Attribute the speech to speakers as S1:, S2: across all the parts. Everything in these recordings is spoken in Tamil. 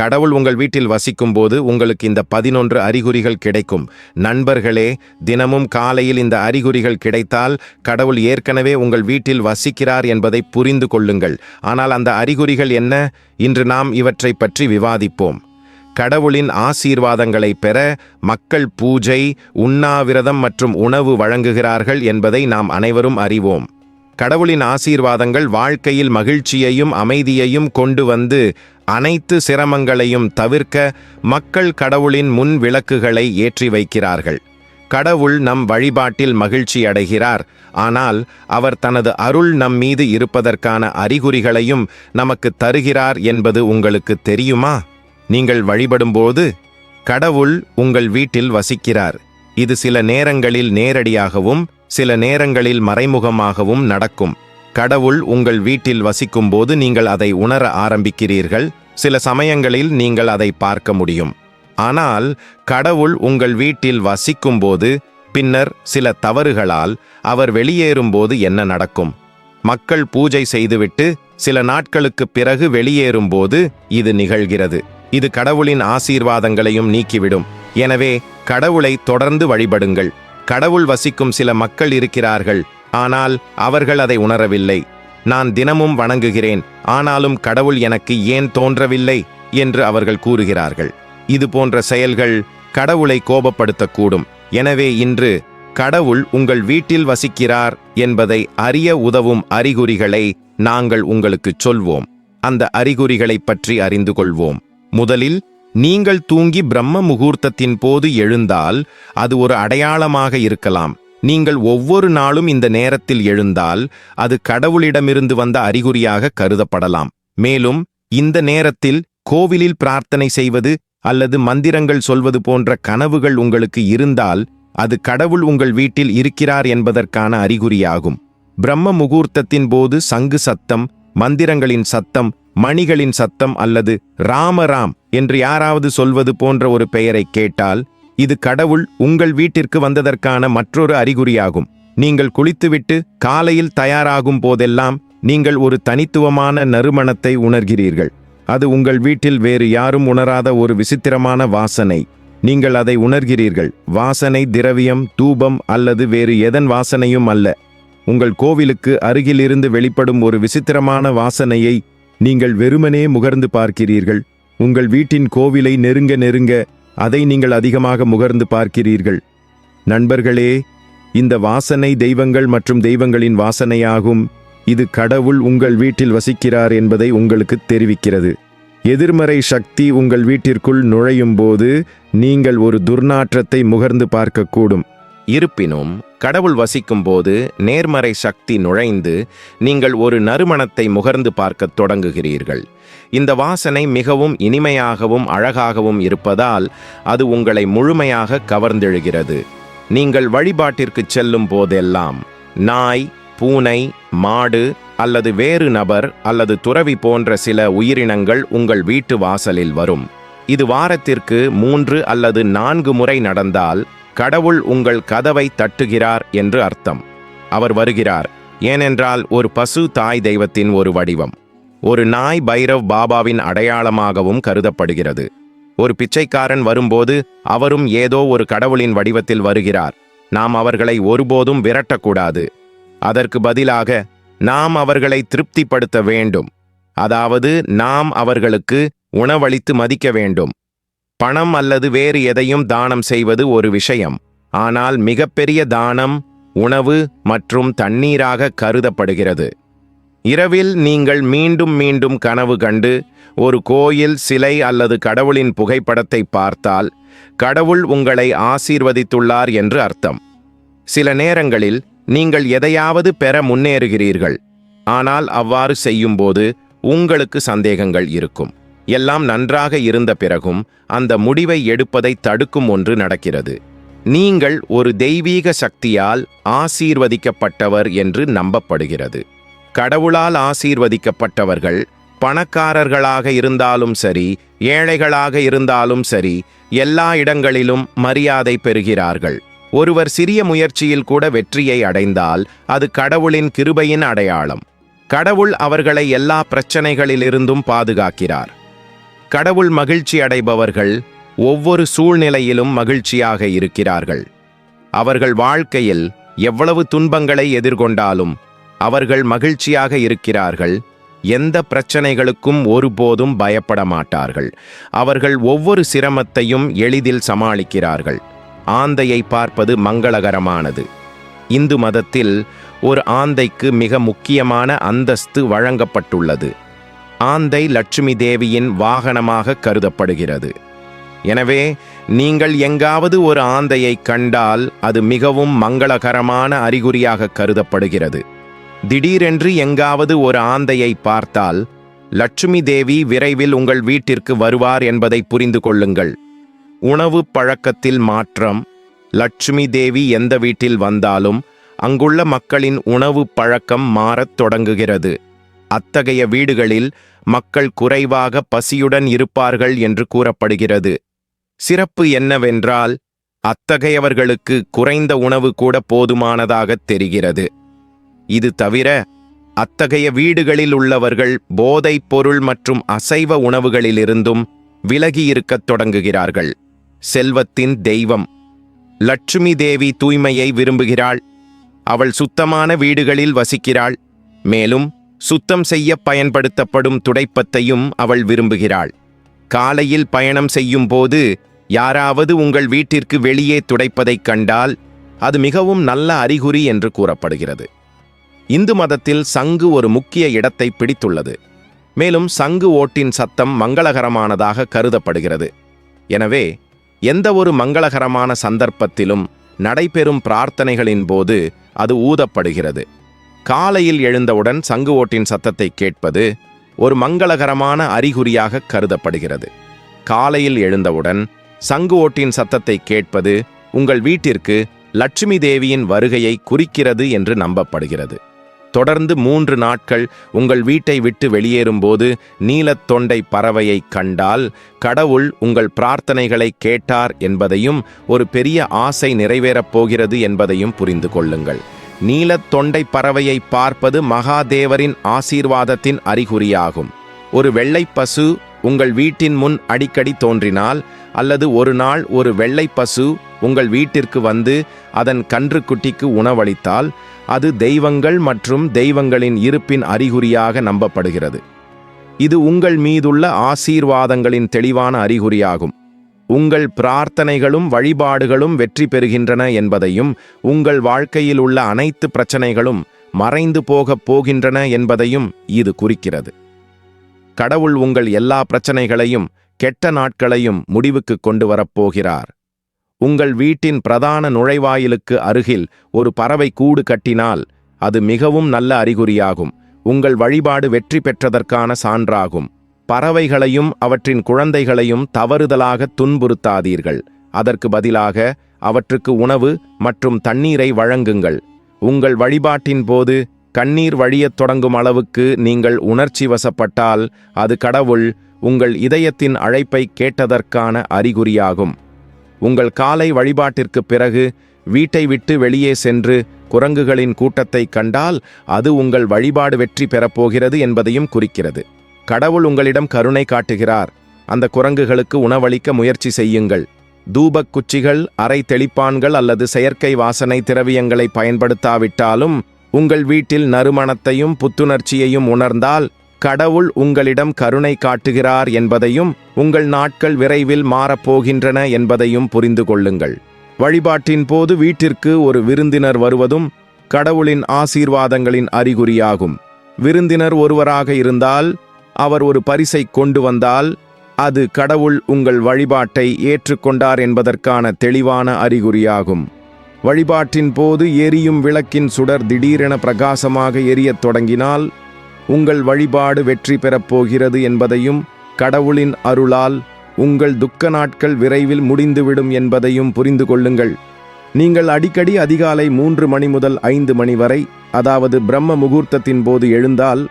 S1: கடவுள் உங்கள் வீட்டில் வசிக்கும்போது உங்களுக்கு இந்த பதினொன்று அறிகுறிகள் கிடைக்கும். நண்பர்களே தினமும் காலையில் இந்த அறிகுறிகள் கிடைத்தால் கடவுள் ஏற்கனவே உங்கள் வீட்டில் வசிக்கிறார் என்பதை புரிந்து கொள்ளுங்கள். ஆனால் அந்த அறிகுறிகள் என்ன? இன்று நாம் இவற்றை பற்றி விவாதிப்போம். கடவுளின் ஆசீர்வாதங்களை பெற மக்கள் பூஜை உண்ணாவிரதம் மற்றும் உணவு வழங்குகிறார்கள் என்பதை நாம் அனைவரும் அறிவோம். கடவுளின் ஆசீர்வாதங்கள் வாழ்க்கையில் மகிழ்ச்சியையும் அமைதியையும் கொண்டு வந்து அனைத்து சிரமங்களையும் தவிர்க்க மக்கள் கடவுளின் முன் விளக்குகளை ஏற்றி வைக்கிறார்கள். கடவுள் நம் வழிபாட்டில் மகிழ்ச்சி அடைகிறார். ஆனால் அவர் தனது அருள் நம் மீது இருப்பதற்கான அறிகுறிகளையும் நமக்கு தருகிறார் என்பது உங்களுக்கு தெரியுமா? நீங்கள் வழிபடும்போது கடவுள் உங்கள் வீட்டில் வசிக்கிறார். இது சில நேரங்களில் நேரடியாகவும் சில நேரங்களில் மறைமுகமாகவும் நடக்கும். கடவுள் உங்கள் வீட்டில் வசிக்கும்போது நீங்கள் அதை உணர ஆரம்பிக்கிறீர்கள். சில சமயங்களில் நீங்கள் அதை பார்க்க முடியும். ஆனால் கடவுள் உங்கள் வீட்டில் வசிக்கும்போது பின்னர் சில தவறுகளால் அவர் வெளியேறும்போது என்ன நடக்கும்? மக்கள் பூஜை செய்துவிட்டு சில நாட்களுக்குப் பிறகு வெளியேறும்போது இது நிகழ்கிறது. இது கடவுளின் ஆசீர்வாதங்களையும் நீக்கிவிடும். எனவே கடவுளை தொடர்ந்து வழிபடுங்கள். கடவுள் வசிக்கும் சில மக்கள் இருக்கிறார்கள். ஆனால் அவர்கள் அதை உணரவில்லை. நான் தினமும் வணங்குகிறேன். ஆனாலும் கடவுள் எனக்கு ஏன் தோன்றவில்லை? என்று அவர்கள் கூறுகிறார்கள். இது போன்ற செயல்கள் கடவுளை கோபப்படுத்தக்கூடும். எனவே இன்று கடவுள் உங்கள் வீட்டில் வசிக்கிறார் என்பதை அறிய உதவும் அறிகுறிகளை நாங்கள் உங்களுக்குச் சொல்வோம். அந்த அறிகுறிகளைப் பற்றி அறிந்து கொள்வோம். முதலில் நீங்கள் தூங்கி பிரம்ம முகூர்த்தத்தின் போது எழுந்தால் அது ஒரு அடையாளமாக இருக்கலாம். நீங்கள் ஒவ்வொரு நாளும் இந்த நேரத்தில் எழுந்தால் அது கடவுளிடமிருந்து வந்த அறிகுறியாக கருதப்படலாம். மேலும் இந்த நேரத்தில் கோவிலில் பிரார்த்தனை செய்வது அல்லது மந்திரங்கள் சொல்வது போன்ற கனவுகள் உங்களுக்கு இருந்தால் அது கடவுள் உங்கள் வீட்டில் இருக்கிறார் என்பதற்கான அறிகுறியாகும். பிரம்ம முகூர்த்தத்தின் போது சங்கு சத்தம் மந்திரங்களின் சத்தம் மணிகளின் சத்தம் அல்லது ராமராம் என்று யாராவது சொல்வது போன்ற ஒரு பெயரை கேட்டால் இது கடவுள் உங்கள் வீட்டிற்கு வந்ததற்கான மற்றொரு அறிகுறியாகும். நீங்கள் குளித்துவிட்டு காலையில் தயாராகும் போதெல்லாம் நீங்கள் ஒரு தனித்துவமான நறுமணத்தை உணர்கிறீர்கள். அது உங்கள் வீட்டில் வேறு யாரும் உணராத ஒரு விசித்திரமான வாசனை. நீங்கள் அதை உணர்கிறீர்கள். வாசனை திரவியம் தூபம் அல்லது வேறு எதன் வாசனையும் அல்ல. உங்கள் கோவிலுக்கு அருகிலிருந்து வெளிப்படும் ஒரு விசித்திரமான வாசனையை நீங்கள் வெறுமனே முகர்ந்து பார்க்கிறீர்கள். உங்கள் வீட்டின் கோவிலை நெருங்க நெருங்க அதை நீங்கள் அதிகமாக முகர்ந்து பார்க்கிறீர்கள். நண்பர்களே இந்த வாசனை தெய்வங்கள் மற்றும் தெய்வங்களின் வாசனையாகும். இது கடவுள் உங்கள் வீட்டில் வசிக்கிறார் என்பதை உங்களுக்கு தெரிவிக்கிறது. எதிர்மறை சக்தி உங்கள் வீட்டிற்குள் நுழையும் போது நீங்கள் ஒரு துர்நாற்றத்தை முகர்ந்து பார்க்கக்கூடும். இருப்பினும் கடவுள் வசிக்கும் போது நேர்மறை சக்தி நுழைந்து நீங்கள் ஒரு நறுமணத்தை முகர்ந்து பார்க்கத் தொடங்குகிறீர்கள். இந்த வாசனை மிகவும் இனிமையாகவும் அழகாகவும் இருப்பதால் அது உங்களை முழுமையாக கவர்ந்தெழுகிறது. நீங்கள் வழிபாட்டிற்கு செல்லும் போதெல்லாம் நாய் பூனை மாடு அல்லது வேறு நபர் அல்லது துறவி போன்ற சில உயிரினங்கள் உங்கள் வீட்டு வாசலில் வரும். இது வாரத்திற்கு மூன்று அல்லது நான்கு முறை நடந்தால் கடவுள் உங்கள் கதவை தட்டுகிறார் என்று அர்த்தம். அவர் வருகிறார். ஏனென்றால் ஒரு பசு தாய் தெய்வத்தின் ஒரு வடிவம். ஒரு நாய் பைரவ் பாபாவின் அடையாளமாகவும் கருதப்படுகிறது. ஒரு பிச்சைக்காரன் வரும்போது அவரும் ஏதோ ஒரு கடவுளின் வடிவத்தில் வருகிறார். நாம் அவர்களை ஒருபோதும் விரட்டக்கூடாது. அதற்கு பதிலாக நாம் அவர்களை திருப்திப்படுத்த வேண்டும். அதாவது நாம் அவர்களுக்கு உணவளித்து மதிக்க வேண்டும். பணம் அல்லது வேறு எதையும் தானம் செய்வது ஒரு விஷயம். ஆனால் மிகப்பெரிய தானம் உணவு மற்றும் தண்ணீராக கருதப்படுகிறது. இரவில் நீங்கள் மீண்டும் மீண்டும் கனவு கண்டு ஒரு கோயில் சிலை அல்லது கடவுளின் புகைப்படத்தை பார்த்தால் கடவுள் உங்களை ஆசீர்வதித்துள்ளார் என்று அர்த்தம். சில நேரங்களில் நீங்கள் எதையாவது பெற முன்னேறுகிறீர்கள். ஆனால் அவ்வாறு செய்யும்போது உங்களுக்கு சந்தேகங்கள் இருக்கும். எல்லாம் நன்றாக இருந்த பிறகும் அந்த முடிவை எடுப்பதை தடுக்கும் ஒன்று நடக்கிறது. நீங்கள் ஒரு தெய்வீக சக்தியால் ஆசீர்வதிக்கப்பட்டவர் என்று நம்பப்படுகிறது. கடவுளால் ஆசீர்வதிக்கப்பட்டவர்கள் பணக்காரர்களாக இருந்தாலும் சரி ஏழைகளாக இருந்தாலும் சரி எல்லா இடங்களிலும் மரியாதை பெறுகிறார்கள். ஒருவர் சிறிய முயற்சியில் கூட வெற்றியை அடைந்தால் அது கடவுளின் கிருபையின் அடையாளம். கடவுள் அவர்களை எல்லா பிரச்சனைகளிலிருந்தும் பாதுகாக்கிறார். கடவுள் மகிழ்ச்சி அடைபவர்கள் ஒவ்வொரு சூழ்நிலையிலும் மகிழ்ச்சியாக இருக்கிறார்கள். அவர்கள் வாழ்க்கையில் எவ்வளவு துன்பங்களை எதிர்கொண்டாலும் அவர்கள் மகிழ்ச்சியாக இருக்கிறார்கள். எந்த பிரச்சனைகளுக்கும் ஒருபோதும் பயப்பட மாட்டார்கள். அவர்கள் ஒவ்வொரு சிரமத்தையும் எளிதில் சமாளிக்கிறார்கள். ஆந்தையை பார்ப்பது மங்களகரமானது. இந்து மதத்தில் ஒரு ஆந்தைக்கு மிக முக்கியமான அந்தஸ்து வழங்கப்பட்டுள்ளது. ஆந்தை லட்சுமி தேவியின் வாகனமாக கருதப்படுகிறது. எனவே நீங்கள் எங்காவது ஒரு ஆந்தையை கண்டால் அது மிகவும் மங்களகரமான அறிகுறியாக கருதப்படுகிறது. திடீரென்று எங்காவது ஒரு ஆந்தையை பார்த்தால் லட்சுமி தேவி விரைவில் உங்கள் வீட்டிற்கு வருவார் என்பதை புரிந்து கொள்ளுங்கள். உணவு பழக்கத்தில் மாற்றம் லட்சுமி தேவி எந்த வீட்டில் வந்தாலும் அங்குள்ள மக்களின் உணவு பழக்கம் மாறத் தொடங்குகிறது. அத்தகைய வீடுகளில் மக்கள் குறைவாக பசியுடன் இருப்பார்கள் என்று கூறப்படுகிறது. சிறப்பு என்னவென்றால் அத்தகையவர்களுக்கு குறைந்த உணவு கூட போதுமானதாகத் தெரிகிறது. இது தவிர அத்தகைய வீடுகளில் உள்ளவர்கள் போதைப் பொருள் மற்றும் அசைவ உணவுகளிலிருந்தும் விலகியிருக்கத் தொடங்குகிறார்கள். செல்வத்தின் தெய்வம். லட்சுமி தேவி தூய்மையை விரும்புகிறாள். அவள் சுத்தமான வீடுகளில் வசிக்கிறாள். மேலும் சுத்தம் செய்ய பயன்படுத்தப்படும் துடைப்பத்தையும் அவள் விரும்புகிறாள். காலையில் பயணம் செய்யும் போது யாராவது உங்கள் வீட்டிற்கு வெளியே துடைப்பதைக் கண்டால் அது மிகவும் நல்ல அறிகுறி என்று கூறப்படுகிறது. இந்து மதத்தில் சங்கு ஒரு முக்கிய இடத்தை பிடித்துள்ளது. மேலும் சங்கு ஓட்டின் சத்தம் மங்களகரமானதாக கருதப்படுகிறது. எனவே எந்த ஒரு மங்களகரமான சந்தர்ப்பத்திலும் நடைபெறும் பிரார்த்தனைகளின் போது அது ஊதப்படுகிறது. காலையில் எழுந்தவுடன் சங்கு ஓட்டின் சத்தத்தை கேட்பது ஒரு மங்களகரமான அறிகுறியாக கருதப்படுகிறது. காலையில் எழுந்தவுடன் சங்கு ஓட்டின் சத்தத்தை கேட்பது உங்கள் வீட்டிற்கு லட்சுமி தேவியின் வருகையை குறிக்கிறது என்று நம்பப்படுகிறது. தொடர்ந்து மூன்று நாட்கள் உங்கள் வீட்டை விட்டு வெளியேறும்போது நீலத் தொண்டை பறவையை கண்டால் கடவுள் உங்கள் பிரார்த்தனைகளை கேட்டார் என்பதையும் ஒரு பெரிய ஆசை நிறைவேறப் போகிறது என்பதையும் புரிந்து கொள்ளுங்கள். நீலத் தொண்டை பறவையை பார்ப்பது மகாதேவரின் ஆசீர்வாதத்தின் அறிகுறியாகும். ஒரு வெள்ளைப்பசு உங்கள் வீட்டின் முன் அடிக்கடி தோன்றினால் அல்லது ஒரு நாள் ஒரு வெள்ளைப்பசு உங்கள் வீட்டிற்கு வந்து அதன் கன்றுக்குட்டிக்கு உணவளித்தால் அது தெய்வங்கள் மற்றும் தெய்வங்களின் இருப்பின் அறிகுறியாக நம்பப்படுகிறது. இது உங்கள் மீதுள்ள ஆசீர்வாதங்களின் தெளிவான அறிகுறியாகும். உங்கள் பிரார்த்தனைகளும் வழிபாடுகளும் வெற்றி பெறுகின்றன என்பதையும் உங்கள் வாழ்க்கையில் உள்ள அனைத்து பிரச்சனைகளும் மறைந்து போகப் போகின்றன என்பதையும் இது குறிக்கிறது. கடவுள் உங்கள் எல்லா பிரச்சனைகளையும் கெட்ட நாட்களையும் முடிவுக்கு கொண்டு வரப்போகிறார் உங்கள் வீட்டின் பிரதான நுழைவாயிலுக்கு அருகில் ஒரு பறவை கூடு கட்டினால் அது மிகவும் நல்ல அறிகுறியாகும். உங்கள் வழிபாடு வெற்றி பெற்றதற்கான சான்றாகும். பறவைகளையும் அவற்றின் குழந்தைகளையும் தவறுதலாக துன்புறுத்தாதீர்கள். அதற்கு பதிலாக அவற்றுக்கு உணவு மற்றும் தண்ணீரை வழங்குங்கள். உங்கள் வழிபாட்டின் போது கண்ணீர் வழியத் தொடங்கும் அளவுக்கு நீங்கள் உணர்ச்சி வசப்பட்டால் அது கடவுள் உங்கள் இதயத்தின் அழைப்பை கேட்டதற்கான அறிகுறியாகும். உங்கள் காலை வழிபாட்டிற்குப் பிறகு வீட்டை விட்டு வெளியே சென்று குரங்குகளின் கூட்டத்தை கண்டால் அது உங்கள் வழிபாடு வெற்றி பெறப்போகிறது என்பதையும் குறிக்கிறது. கடவுள் உங்களிடம் கருணை காட்டுகிறார். அந்த குரங்குகளுக்கு உணவளிக்க முயற்சி செய்யுங்கள். தூபக் குச்சிகள் அரை தெளிப்பான்கள் அல்லது செயற்கை வாசனை திரவியங்களை பயன்படுத்தாவிட்டாலும் உங்கள் வீட்டில் நறுமணத்தையும் புத்துணர்ச்சியையும் உணர்ந்தால் கடவுள் உங்களிடம் கருணை காட்டுகிறார் என்பதையும் உங்கள் நாட்கள் விரைவில் மாறப்போகின்றன என்பதையும் புரிந்து கொள்ளுங்கள். வழிபாட்டின் போது வீட்டிற்கு ஒரு விருந்தினர் வருவதும் கடவுளின் ஆசீர்வாதங்களின் அறிகுறியாகும். விருந்தினர் ஒருவராக இருந்தால் அவர் ஒரு பரிசை கொண்டு வந்தால் அது கடவுள் உங்கள் வழிபாட்டை ஏற்றுக்கொண்டார் என்பதற்கான தெளிவான அறிகுறியாகும். வழிபாட்டின் போது எரியும் விளக்கின் சுடர் திடீரென பிரகாசமாக எரியத் தொடங்கினால் உங்கள் வழிபாடு வெற்றி பெறப் போகிறது என்பதையும் கடவுளின் அருளால் உங்கள் துக்க நாட்கள் விரைவில் முடிந்துவிடும் என்பதையும் புரிந்து கொள்ளுங்கள். நீங்கள் அடிக்கடி அதிகாலை மூன்று மணி முதல் ஐந்து மணி வரை அதாவது பிரம்ம முகூர்த்தத்தின் போது எழுந்தால்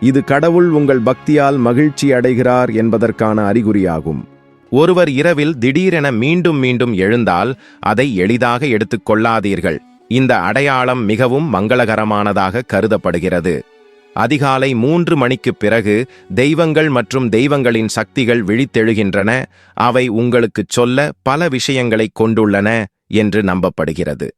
S1: இது கடவுள் உங்கள் பக்தியால் மகிழ்ச்சி அடைகிறார் என்பதற்கான அறிகுறியாகும். ஒருவர் இரவில் திடீரென மீண்டும் மீண்டும் எழுந்தால் அதை எளிதாக எடுத்துக்கொள்ளாதீர்கள் இந்த அடையாளம் மிகவும் மங்களகரமானதாக கருதப்படுகிறது. அதிகாலை மூன்று மணிக்குப் பிறகு தெய்வங்கள் மற்றும் தெய்வங்களின் சக்திகள் விழித்தெழுகின்றன. அவை உங்களுக்குச் சொல்ல பல விஷயங்களைக் கொண்டுள்ளன என்று நம்பப்படுகிறது.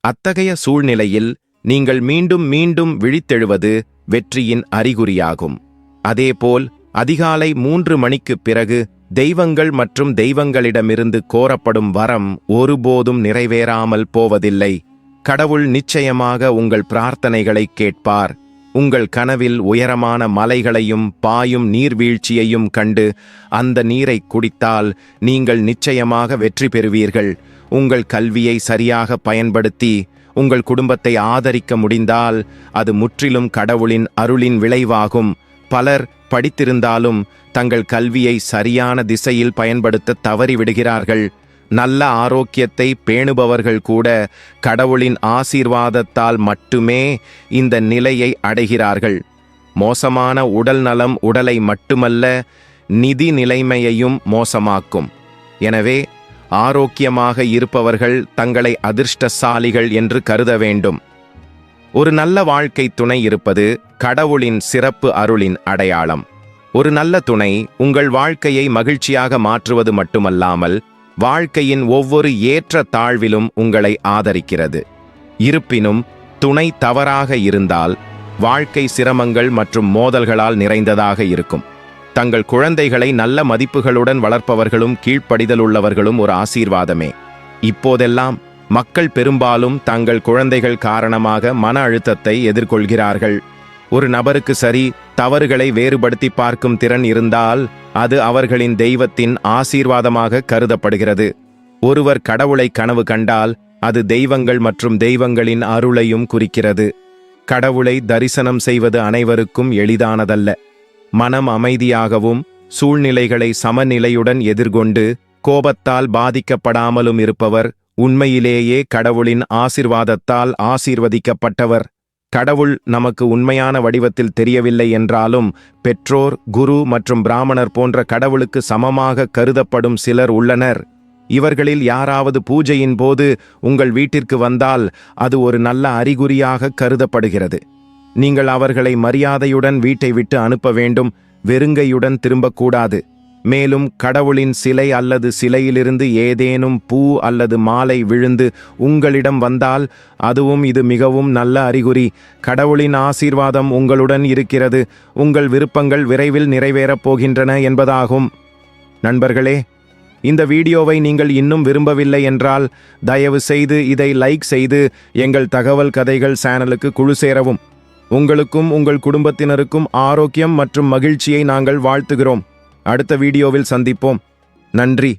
S1: அத்தகைய சூழ்நிலையில் நீங்கள் மீண்டும் மீண்டும் விழித்தெழுவது வெற்றியின் அறிகுறியாகும். அதேபோல் அதிகாலை மூன்று மணிக்குப் பிறகு தெய்வங்கள் மற்றும் தெய்வங்களிடமிருந்து கோரப்படும் வரம் ஒருபோதும் நிறைவேறாமல் போவதில்லை. கடவுள் நிச்சயமாக உங்கள் பிரார்த்தனைகளை கேட்பார். உங்கள் கனவில் உயரமான மலைகளையும் பாயும் நீர்வீழ்ச்சியையும் கண்டு அந்த நீரை குடித்தால் நீங்கள் நிச்சயமாக வெற்றி பெறுவீர்கள். உங்கள் கல்வியை சரியாக பயன்படுத்தி உங்கள் குடும்பத்தை ஆதரிக்க முடிந்தால் அது முற்றிலும் கடவுளின் அருளின் விளைவாகும். பலர் படித்திருந்தாலும் தங்கள் கல்வியை சரியான திசையில் பயன்படுத்த தவறிவிடுகிறார்கள். நல்ல ஆரோக்கியத்தை பேணுபவர்கள் கூட கடவுளின் ஆசீர்வாதத்தால் மட்டுமே இந்த நிலையை அடைகிறார்கள். மோசமான உடல் நலம் உடலை மட்டுமல்ல நிதி நிலைமையையும் மோசமாக்கும். எனவே ஆரோக்கியமாக இருப்பவர்கள் தங்களை அதிர்ஷ்டசாலிகள் என்று கருத வேண்டும். ஒரு நல்ல வாழ்க்கை துணை இருப்பது கடவுளின் சிறப்பு அருளின் அடையாளம். ஒரு நல்ல துணை உங்கள் வாழ்க்கையை மகிழ்ச்சியாக மாற்றுவது மட்டுமல்லாமல் வாழ்க்கையின் ஒவ்வொரு ஏற்ற தாழ்விலும் உங்களை ஆதரிக்கிறது. இருப்பினும் துணை தவறாக இருந்தால் வாழ்க்கை சிரமங்கள் மற்றும் மோதல்களால் நிறைந்ததாக இருக்கும். தங்கள் குழந்தைகளை நல்ல மதிப்புகளுடன் வளர்ப்பவர்களும் கீழ்ப்படிதல் உள்ளவர்களும் ஒரு ஆசீர்வாதமே. இப்போதெல்லாம் மக்கள் பெரும்பாலும் தங்கள் குழந்தைகள் காரணமாக மன அழுத்தத்தை எதிர்கொள்கிறார்கள். ஒரு நபருக்கு சரி தவறுகளை வேறுபடுத்தி பார்க்கும் திறன் இருந்தால் அது அவர்களின் தெய்வத்தின் ஆசீர்வாதமாக கருதப்படுகிறது. ஒருவர் கடவுளை கனவு கண்டால் அது தெய்வங்கள் மற்றும் தெய்வங்களின் அருளையும் குறிக்கிறது. கடவுளை தரிசனம் செய்வது அனைவருக்கும் எளிதானதல்ல. மனம் அமைதியாகவும் சூழ்நிலைகளை சமநிலையுடன் எதிர்கொண்டு கோபத்தால் பாதிக்கப்படாமலும் இருப்பவர் உண்மையிலேயே கடவுளின் ஆசிர்வாதத்தால் ஆசீர்வதிக்கப்பட்டவர். கடவுள் நமக்கு உண்மையான வடிவத்தில் தெரியவில்லை என்றாலும் பெற்றோர் குரு மற்றும் பிராமணர் போன்ற கடவுளுக்கு சமமாக கருதப்படும் சிலர் உள்ளனர். இவர்களில் யாராவது பூஜையின் போது உங்கள் வீட்டிற்கு வந்தால் அது ஒரு நல்ல அறிகுறியாக கருதப்படுகிறது. நீங்கள் அவர்களை மரியாதையுடன் வீட்டை விட்டு அனுப்ப வேண்டும் வெறுங்கையுடன் திரும்பக்கூடாது. மேலும் கடவுளின் சிலை அல்லது சிலையிலிருந்து ஏதேனும் பூ அல்லது மாலை விழுந்து உங்களிடம் வந்தால் அதுவும் இது மிகவும் நல்ல அறிகுறி. கடவுளின் ஆசீர்வாதம் உங்களுடன் இருக்கிறது உங்கள் விருப்பங்கள் விரைவில் நிறைவேறப் போகின்றன என்பதாகும். நண்பர்களே இந்த வீடியோவை நீங்கள் இன்னும் விரும்பவில்லை என்றால் தயவு செய்து இதை லைக் செய்து எங்கள் தகவல் கதைகள் சேனலுக்கு குழு சேரவும். உங்களுக்கும் உங்கள் குடும்பத்தினருக்கும் ஆரோக்கியம் மற்றும் மகிழ்ச்சியை நாங்கள் வாழ்த்துகிறோம். அடுத்த வீடியோவில் சந்திப்போம். நன்றி.